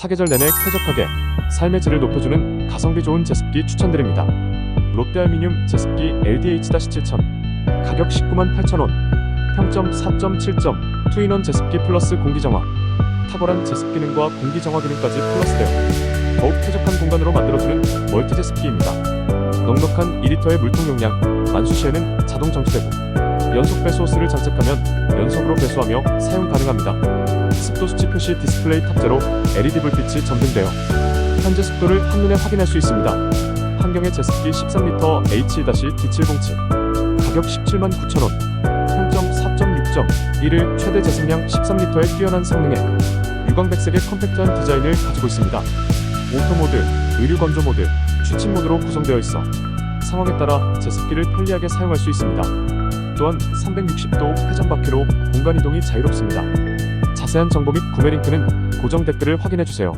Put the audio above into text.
사계절 내내 쾌적하게 삶의 질을 높여주는 가성비 좋은 제습기 추천드립니다. 롯데 알미늄 제습기 LDH-7000 가격 19만 8천원 평점 4.7점 투인원 제습기 플러스 공기정화 탁월한 제습 기능과 공기정화 기능까지 플러스되어 더욱 쾌적한 공간으로 만들어주는 멀티 제습기입니다. 넉넉한 2리터의 물통 용량 만수 시에는 자동 정지되고 연속 배수 호스를 장착하면 연속으로 배수하며 사용 가능합니다. 습도 수치 표시 디스플레이 탑재로 LED 불빛이 점등되어 현재 습도를 한눈에 확인할 수 있습니다. 한경의 제습기 13L H-D707 가격 17만 9천원 평점 4.6점 이를 최대 제습량 13L의 뛰어난 성능에 유광백색의 컴팩트한 디자인을 가지고 있습니다. 오토 모드, 의류 건조 모드, 취침 모드로 구성되어 있어 상황에 따라 제습기를 편리하게 사용할 수 있습니다. 또한 360도 회전 바퀴로 공간 이동이 자유롭습니다. 자세한 정보 및 구매 링크는 고정 댓글을 확인해 주세요.